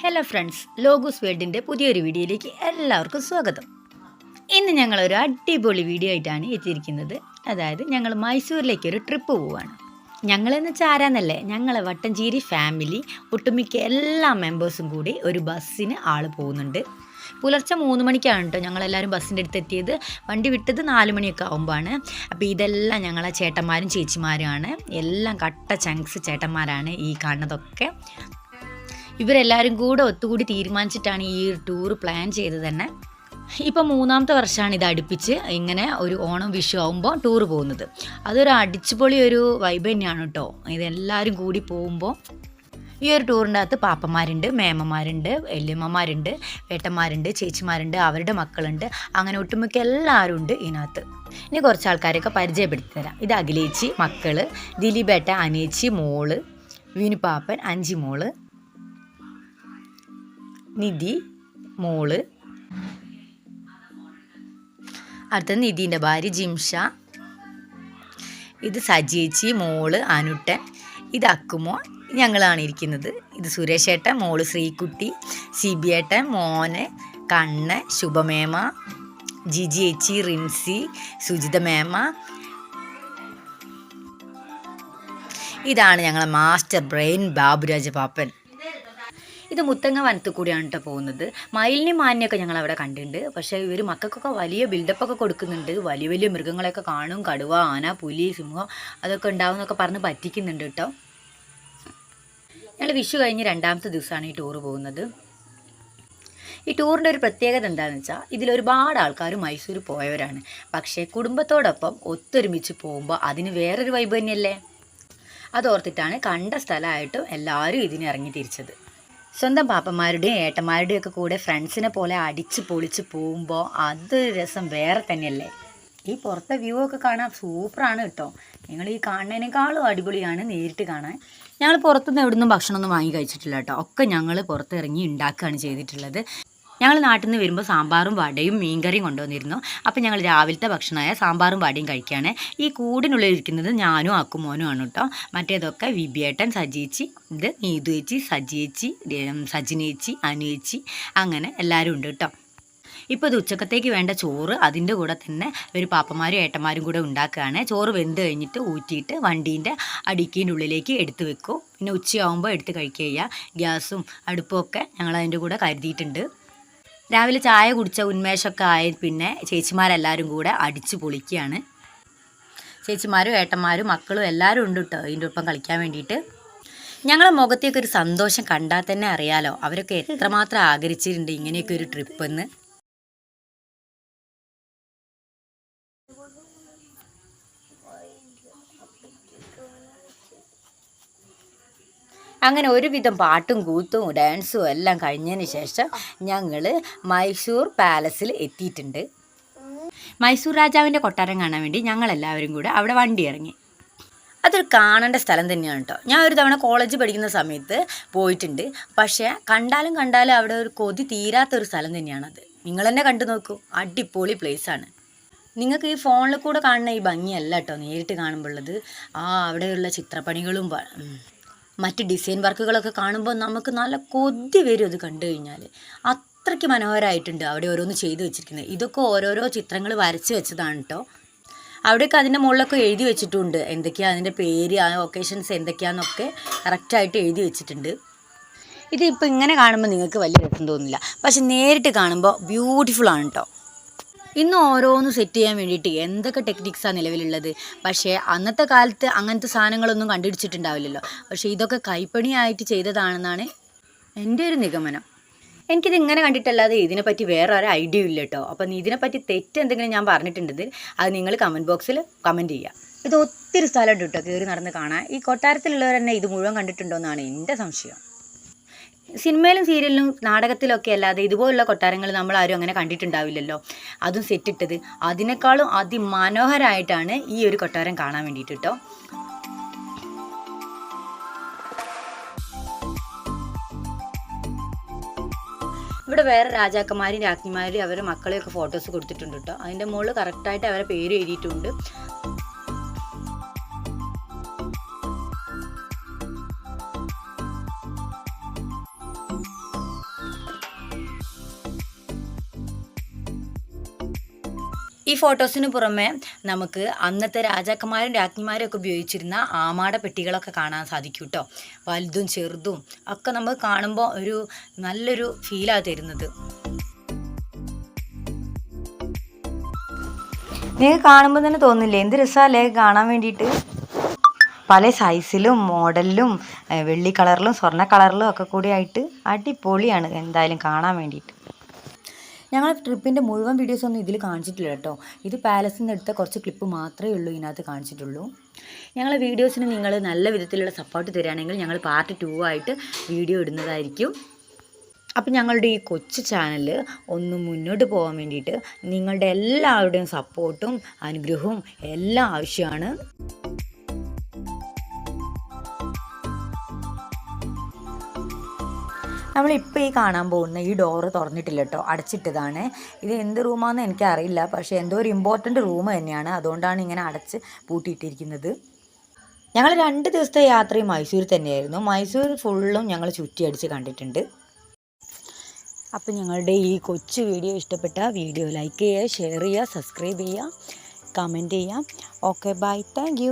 Hello friends logos വേൾഡിന്റെ പുതിയൊരു വീഡിയോയിലേക്ക് എല്ലാവർക്കും സ്വാഗതം. ഇന്ന് ഞങ്ങളൊരു അടിപൊളി വീഡിയോ ആയിട്ടാണ് എത്തിയിരിക്കുന്നത്. അതായത് ഞങ്ങൾ മൈസൂരിലേക്ക് ഒരു ട്രിപ്പ് പോവുകയാണ് ഞങ്ങളെന്ന് ചാരാന്നല്ലേ ഞങ്ങളെ വട്ടഞ്ചേരി ഫാമിലി ഒട്ടുമിക്ക എല്ലാ മെമ്പേഴ്സും കൂടി ഒരു ബസ്സിന് ആൾ പോകുന്നുണ്ട്. പുലർച്ചെ മൂന്ന് മണിക്കാണ് കേട്ടോ ഞങ്ങളെല്ലാവരും ബസ്സിന്റെ അടുത്ത് എത്തിയത്. വണ്ടി വിട്ടത് നാല് മണിയൊക്കെ ആകുമ്പോഴാണ് അപ്പോൾ ഇതെല്ലാം ഞങ്ങളെ ചേട്ടന്മാരും ചേച്ചിമാരുമാണ് എല്ലാം കട്ട ചങ്ക്സ് ചേട്ടന്മാരാണ് ഈ കാണുന്നതൊക്കെ. ഇവരെല്ലാവരും കൂടെ ഒത്തുകൂടി തീരുമാനിച്ചിട്ടാണ് ഈ ഒരു ടൂർ പ്ലാൻ ചെയ്തത് തന്നെ. ഇപ്പം മൂന്നാമത്തെ വർഷമാണ് ഇത് അടുപ്പിച്ച് ഇങ്ങനെ ഒരു ഓണം വിഷു ആകുമ്പോൾ ടൂർ പോകുന്നത്. അതൊരു അടിച്ചുപൊളി ഒരു വൈബ് തന്നെയാണ് കേട്ടോ ഇതെല്ലാവരും കൂടി പോകുമ്പോൾ ഈ ഒരു ടൂറിന്റെ അകത്ത് പാപ്പന്മാരുണ്ട് മേമ്മമാരുണ്ട് വല്യമ്മമാരുണ്ട് വേട്ടന്മാരുണ്ട് ചേച്ചിമാരുണ്ട് അവരുടെ മക്കളുണ്ട് അങ്ങനെ ഒട്ടുമിക്ക എല്ലാവരും ഉണ്ട് ഇതിനകത്ത്. ഇനി കുറച്ച് ആൾക്കാരെയൊക്കെ പരിചയപ്പെടുത്തി തരാം. ഇത് അഖിലേച്ചി മക്കൾ ദിലീപേട്ട അനേച്ചി മോൾ വിനുപാപ്പൻ അഞ്ചി മോൾ നിധി മോൾ. അടുത്തത് നിധിന്റെ ഭാര്യ ജിംഷ. ഇത് സജീച്ചി മോൾ അനുട്ടൻ. ഇത് അക്കുമോ. ഞങ്ങളാണ് ഇരിക്കുന്നത്. ഇത് സുരേഷ് ഏട്ടൻ മോൾ ശ്രീകുട്ടി ഏട്ടൻ മോന് കണ്ണ് ശുഭമേമ ജിജി ഏച്ചി റിൻസി സുജിത മേമ. ഇതാണ് ഞങ്ങളെ മാസ്റ്റർ ബ്രെയിൻ ബാബുരാജ പാപ്പൻ. ഇത് മുത്തങ്ങ വനത്തിൽ കൂടിയാണ് കേട്ടോ പോകുന്നത്. മയിലിനെ മാനിനെയൊക്കെ ഞങ്ങൾ അവിടെ കണ്ടിട്ടുണ്ട്. പക്ഷേ ഇവർ മക്കൾക്കൊക്കെ വലിയ ബിൽഡപ്പൊക്കെ കൊടുക്കുന്നുണ്ട്. വലിയ വലിയ മൃഗങ്ങളെയൊക്കെ കാണും. കടുവ ആന പുലി സിംഹം അതൊക്കെ ഉണ്ടാവും എന്നൊക്കെ പറഞ്ഞ് പറ്റിക്കുന്നുണ്ട് കേട്ടോ ഞങ്ങൾ വിഷു കഴിഞ്ഞ് രണ്ടാമത്തെ ദിവസമാണ് ഈ ടൂർ പോകുന്നത്. ഈ ടൂറിന്റെ ഒരു പ്രത്യേകത എന്താണെന്ന് വെച്ചാൽ ഇതിൽ ഒരുപാട് ആൾക്കാർ മൈസൂർ പോയവരാണ്. പക്ഷേ കുടുംബത്തോടൊപ്പം ഒത്തൊരുമിച്ച് പോകുമ്പോൾ അതിന് വേറൊരു വൈബ് തന്നെയല്ലേ? അതോർത്തിട്ടാണ് കണ്ട സ്ഥലമായിട്ടും എല്ലാവരും ഇതിനിറങ്ങി തിരിച്ചത്. സ്വന്തം പാപ്പന്മാരുടെയും ഏട്ടന്മാരുടെയും ഒക്കെ കൂടെ ഫ്രണ്ട്സിനെ പോലെ അടിച്ച് പൊളിച്ച് പോകുമ്പോൾ അതൊരു രസം വേറെ തന്നെയല്ലേ? ഈ പുറത്തെ വ്യൂ ഒക്കെ കാണാൻ സൂപ്പറാണ് കേട്ടോ. നിങ്ങൾ ഈ കാണുന്നതിനേക്കാളും അടിപൊളിയാണ് നേരിട്ട് കാണാൻ. ഞങ്ങൾ പുറത്തുനിന്ന് എവിടുന്നും ഭക്ഷണമൊന്നും വാങ്ങി കഴിച്ചിട്ടില്ല കേട്ടോ. ഒക്കെ ഞങ്ങൾ പുറത്തിറങ്ങി ഉണ്ടാക്കുകയാണ് ചെയ്തിട്ടുള്ളത്. ഞങ്ങൾ നാട്ടിൽ നിന്ന് വരുമ്പോൾ സാമ്പാറും വടയും മീൻകറിയും കൊണ്ടുവന്നിരുന്നു. അപ്പോൾ ഞങ്ങൾ രാവിലത്തെ ഭക്ഷണമായ സാമ്പാറും വടയും കഴിക്കുകയാണ് ഈ കൂടിനുള്ളിൽ ഇരിക്കുന്നത് ഞാനും അക്കുമോനും ആണ് കേട്ടോ മറ്റേതൊക്കെ വിബിയേട്ടൻ സജീച്ചി ഇത് നീതു ചേച്ചി സജിയേച്ചി സജിനേച്ചി അനുയേച്ചി അങ്ങനെ എല്ലാവരും ഉണ്ട് കേട്ടോ ഇപ്പോൾ ഇത് ഉച്ചക്കത്തേക്ക് വേണ്ട ചോറ് അതിന്റെ കൂടെ തന്നെ ഒരു പാപ്പന്മാരും ഏട്ടന്മാരും കൂടെ ഉണ്ടാക്കുകയാണ്. ചോറ് വെന്ത് കഴിഞ്ഞിട്ട് ഊറ്റിയിട്ട് വണ്ടീന്റെ അടിക്കീന്റെ ഉള്ളിലേക്ക് എടുത്ത് വെക്കും. പിന്നെ ഉച്ചയാകുമ്പോൾ എടുത്ത് കഴിക്കുക. ഗ്യാസും അടുപ്പും ഒക്കെ ഞങ്ങൾ അതിന്റെ കൂടെ കരുതിയിട്ടുണ്ട്. രാവിലെ ചായ കുടിച്ച ഉന്മേഷമൊക്കെ ആയ പിന്നെ ചേച്ചിമാരെല്ലാവരും കൂടെ അടിച്ച് പൊളിക്കുകയാണ്. ചേച്ചിമാരും ഏട്ടന്മാരും മക്കളും എല്ലാവരും ഉണ്ട് കേട്ടോ ഇതിന്റെ ഒപ്പം കളിക്കാൻ വേണ്ടിയിട്ട്. ഞങ്ങളെ മുഖത്തേക്ക് ഒരു സന്തോഷം കണ്ടാൽ തന്നെ അറിയാലോ. അവരൊക്കെ എത്രമാത്രം ആഗ്രഹിച്ചിട്ടുണ്ട് ഇങ്ങനെയൊക്കെ ഒരു ട്രിപ്പ് എന്ന്. അങ്ങനെ ഒരുവിധം പാട്ടും കൂത്തും ഡാൻസും എല്ലാം കഴിഞ്ഞതിന് ശേഷം ഞങ്ങൾ മൈസൂർ പാലസിൽ എത്തിയിട്ടുണ്ട്. മൈസൂർ രാജാവിന്റെ കൊട്ടാരം കാണാൻ വേണ്ടി ഞങ്ങളെല്ലാവരും കൂടെ അവിടെ വണ്ടി ഇറങ്ങി. അതൊരു കാണേണ്ട സ്ഥലം തന്നെയാണ് കേട്ടോ ഞാൻ ഒരു തവണ കോളേജ് പഠിക്കുന്ന സമയത്ത് പോയിട്ടുണ്ട്. പക്ഷേ കണ്ടാലും കണ്ടാലും അവിടെ ഒരു കൊതി തീരാത്ത ഒരു സ്ഥലം തന്നെയാണത് നിങ്ങൾ തന്നെ കണ്ടു നോക്കൂ. അടിപൊളി ആണ്. നിങ്ങൾക്ക് ഈ ഫോണിൽ കൂടെ കാണുന്ന ഈ ഭംഗിയല്ല കേട്ടോ നേരിട്ട് കാണുമ്പോഴുള്ളത് ആ അവിടെയുള്ള ചിത്രപ്പണികളും. മറ്റ് ഡിസൈൻ വർക്കുകളൊക്കെ കാണുമ്പോൾ നമുക്ക് നല്ല കൊതി വരും അത് കണ്ടു കഴിഞ്ഞാൽ അത്രയ്ക്ക് മനോഹരമായിട്ടുണ്ട് അവിടെ ഓരോന്ന് ചെയ്തു വെച്ചിരിക്കുന്നത്. ഇതൊക്കെ ഓരോരോ ചിത്രങ്ങൾ വരച്ച് വെച്ചതാണ് കേട്ടോ അവിടെയൊക്കെ അതിന്റെ മുകളിലൊക്കെ എഴുതി വെച്ചിട്ടുണ്ട്. എന്തൊക്കെയാണ് അതിന്റെ പേര് ആ ഒക്കേഷൻസ് എന്തൊക്കെയാണെന്നൊക്കെ കറക്റ്റായിട്ട് എഴുതി വെച്ചിട്ടുണ്ട്. ഇതിപ്പോൾ ഇങ്ങനെ കാണുമ്പോൾ നിങ്ങൾക്ക് വലിയ രസം തോന്നില്ല. പക്ഷെ നേരിട്ട് കാണുമ്പോൾ ബ്യൂട്ടിഫുൾ ആണ് കേട്ടോ ഇന്ന് ഓരോന്ന് സെറ്റ് ചെയ്യാൻ വേണ്ടിയിട്ട് എന്തൊക്കെ ടെക്നിക്സാണ് നിലവിലുള്ളത്? പക്ഷേ അന്നത്തെ കാലത്ത് അങ്ങനത്തെ സാധനങ്ങളൊന്നും കണ്ടുപിടിച്ചിട്ടുണ്ടാവില്ലല്ലോ. പക്ഷേ ഇതൊക്കെ കൈപ്പണിയായിട്ട് ചെയ്തതാണെന്നാണ് എന്റെ ഒരു നിഗമനം. എനിക്കിത് ഇങ്ങനെ കണ്ടിട്ടല്ലാതെ ഇതിനെപ്പറ്റി വേറെ ഒരു ഐഡിയ ഇല്ല കേട്ടോ അപ്പം ഇതിനെപ്പറ്റി തെറ്റ് എന്തെങ്കിലും ഞാൻ പറഞ്ഞിട്ടുണ്ടെങ്കിൽ അത് നിങ്ങൾ കമന്റ് ബോക്സിൽ കമന്റ് ചെയ്യുക ഇത് ഒത്തിരി സ്ഥലമുണ്ട് കേട്ടോ കയറി നടന്ന് കാണാൻ. ഈ കൊട്ടാരത്തിലുള്ളവർ തന്നെ ഇത് മുഴുവൻ കണ്ടിട്ടുണ്ടോ എന്നാണ് എന്റെ സംശയം. സിനിമയിലും സീരിയലിലും നാടകത്തിലൊക്കെ അല്ലാതെ ഇതുപോലുള്ള കൊട്ടാരങ്ങൾ നമ്മൾ ആരും അങ്ങനെ കണ്ടിട്ടുണ്ടാവില്ലല്ലോ. അതും സെറ്റിട്ടത്. അതിനേക്കാളും അതിമനോഹരമായിട്ടാണ് ഈ ഒരു കൊട്ടാരം കാണാൻ വേണ്ടിയിട്ട് കേട്ടോ ഇവിടെ വേറെ രാജാക്കന്മാരും രാജ്ഞിമാരും അവരുടെ മക്കളെയൊക്കെ ഫോട്ടോസ് കൊടുത്തിട്ടുണ്ട് കേട്ടോ അതിന്റെ മുകളിൽ കറക്റ്റായിട്ട് അവരുടെ പേര് എഴുതിയിട്ടുണ്ട്. ഈ ഫോട്ടോസിന് പുറമെ നമുക്ക് അന്നത്തെ രാജാക്കന്മാരും രാജ്ഞിമാരും ഒക്കെ ഉപയോഗിച്ചിരുന്ന ആമാട പെട്ടികളൊക്കെ കാണാൻ സാധിക്കും കേട്ടോ വലുതും ചെറുതും ഒക്കെ നമ്മൾ കാണുമ്പോൾ ഒരു നല്ലൊരു ഫീലാണ് തരുന്നത്. നിങ്ങൾക്ക് കാണുമ്പോൾ തന്നെ തോന്നില്ലേ? എന്ത് രസമല്ലേ കാണാൻ വേണ്ടിയിട്ട്? പല സൈസിലും മോഡലിലും വെള്ളി കളറിലും സ്വർണ കളറിലും ഒക്കെ കൂടി ആയിട്ട് അടിപൊളിയാണ് എന്തായാലും കാണാൻ വേണ്ടിയിട്ട്. ഞങ്ങൾ ട്രിപ്പിന്റെ മുഴുവൻ വീഡിയോസ് ഒന്നും ഇതിൽ കാണിച്ചിട്ടില്ല കേട്ടോ. ഇത് പാലസിൽ നിന്ന് എടുത്ത കുറച്ച് ക്ലിപ്പ് മാത്രമേ ഉള്ളൂ ഇതിനകത്ത് കാണിച്ചിട്ടുള്ളൂ. ഞങ്ങളെ വീഡിയോസിന് നിങ്ങൾ നല്ല വിധത്തിലുള്ള സപ്പോർട്ട് തരികയാണെങ്കിൽ ഞങ്ങൾ പാർട്ട് ടു ആയിട്ട് വീഡിയോ ഇടുന്നതായിരിക്കും. അപ്പം ഞങ്ങളുടെ ഈ കൊച്ചു ചാനൽ ഒന്ന് മുന്നോട്ട് പോകാൻ വേണ്ടിയിട്ട് നിങ്ങളുടെ എല്ലാവരുടെയും സപ്പോർട്ടും അനുഗ്രഹവും എല്ലാം ആവശ്യമാണ്. നമ്മളിപ്പോൾ ഈ കാണാൻ പോകുന്ന ഈ ഡോറ് തുറന്നിട്ടില്ല കേട്ടോ അടച്ചിട്ടതാണ്. ഇത് എന്ത് റൂമാണെന്ന് എനിക്കറിയില്ല. പക്ഷേ എന്തോ ഒരു ഇമ്പോർട്ടന്റ് റൂം തന്നെയാണ്. അതുകൊണ്ടാണ് ഇങ്ങനെ അടച്ച് പൂട്ടിയിട്ടിരിക്കുന്നത്. ഞങ്ങൾ രണ്ട് ദിവസത്തെ യാത്രയും മൈസൂർ തന്നെയായിരുന്നു. മൈസൂർ ഫുള്ളും ഞങ്ങൾ ചുറ്റിയടിച്ച് കണ്ടിട്ടുണ്ട്. അപ്പം ഞങ്ങളുടെ ഈ കൊച്ചു വീഡിയോ ഇഷ്ടപ്പെട്ട വീഡിയോ ലൈക്ക് ചെയ്യുക ഷെയർ ചെയ്യുക സബ്സ്ക്രൈബ് ചെയ്യുക കമന്റ് ചെയ്യുക. Okay bye thank